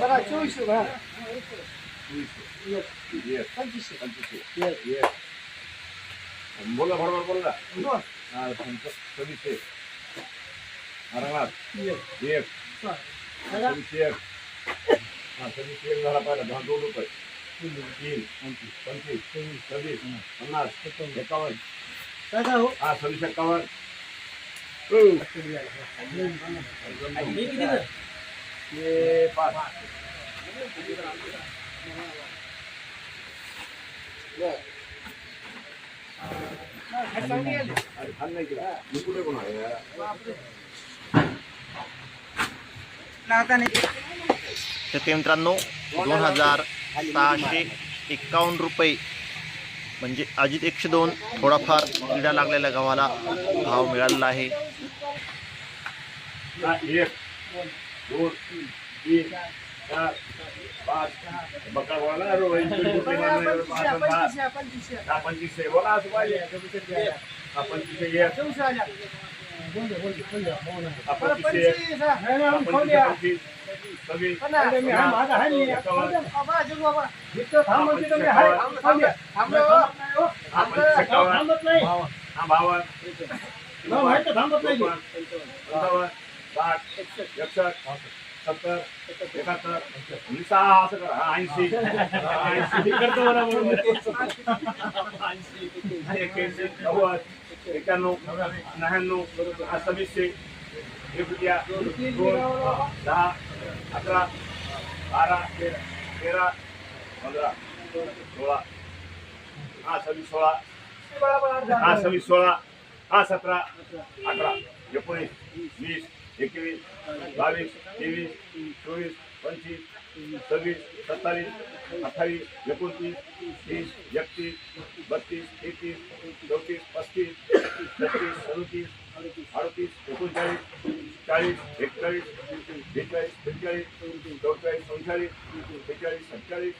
बघा चोवीसशे बघा Yes. पंचवीसशे पंचवीसशे. Yes. बोला बरोबर बोला दोन हा, पंच- सव्वीसशे आरामात एक बघा सव्वीसशे एक हा सव्वीसशे एक झाला शेतकरी मित्रांनो दोन हजार सहाशे एक्कावन्न रुपये म्हणजे अजित एकशे दोन थोडाफार किडा लागलेल्या गव्हाला भाव मिळालेला आहे. આ એક દોઢ બે ચાર પાંચ બકા વાળા રો આ પંચીસ છે બોલા તો ભાઈ આ પંચીસ છે એક બાવન साठ एकसष्ट. सत्तर एकाहत्तर सहा असं करा हा, ऐंशी. ऐंशी. करतो बरोबर ऐंशी. एक्याऐंशी नव्वद एक्क्याण्णव नव्याण्णव सव्वीसशे. एक रुपया दोन दहा अकरा बारा तेरा पंधरा सोळा. हा सव्वीस सोळा. हा सव्वीस सोळा. हा सतरा अठरा एकोणीस वीस एकवीस बावीस तेवीस चोवीस पंचवीस सव्वीस सत्तावीस अठ्ठावीस एकोणतीस तीस एकतीस बत्तीस तेहतीस चौतीस पस्तीस छत्तीस सदतीस अडतीस एकोणचाळीस चाळीस एकचाळीस बेचाळीस बेचाळीस चौचाळीस चौचाळीस बेचाळीस सत्तेचाळीस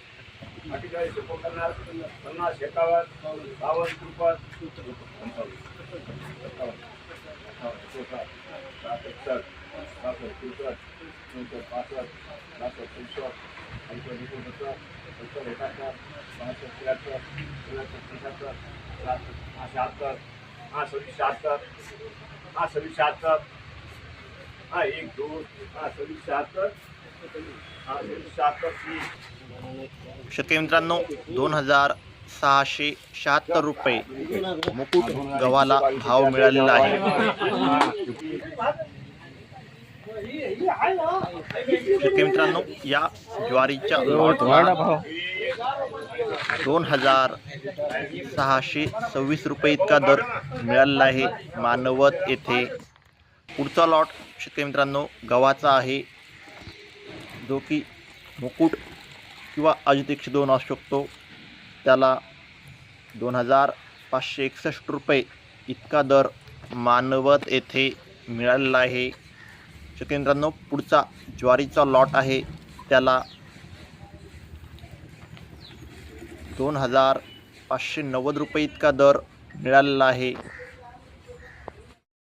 अठ्ठेचाळीस एकोणपन्नास पन्नास एकावन्न बावन्न त्रेपन्न पंचावन्न सत्तावन्न. अठ्ठावन्न एकोणसाठ एकसष्ट बासष्ट त्रेसष्ट चौसष्ट पासष्ट बासष्ट चौसष्ट ऐंशी एकोणसत्तर सत्तर एकाहत्तर बासष्ट त्र्याहत्तर त्र्याहत्तर पंच्याहत्तर शहात्तर हा शहात्तर हा सव्वीस शहात्तर हा सव्वीस शहात्तर हा एक दोन हा सव्वीस शहात्तर शेतकरी मित्रांनो दोन हजार सहाशे शहात्तर रुपये. मुकुट गव्हाला भाव मिळालेला आहे. शेतकरी मित्रांनो या ज्वारीच्या दोन हजार सहाशे सव्वीस रुपये इतका दर मिळालेला आहे मानवत येथे. पुढचा लॉट शेतकरी मित्रांनो गव्हाचा आहे. जो की मुकुट किंवा अजित एकशे दोन असू शकतो. त्याला दोन हजार पाचशे एकसष्ट रुपये इतका दर मानवत येथे मिळालेला आहे. शकेंद्रांनो पुढचा ज्वारीचा लॉट आहे. त्याला दोन हजार पाचशे नव्वद रुपये इतका दर मिळालेला आहे.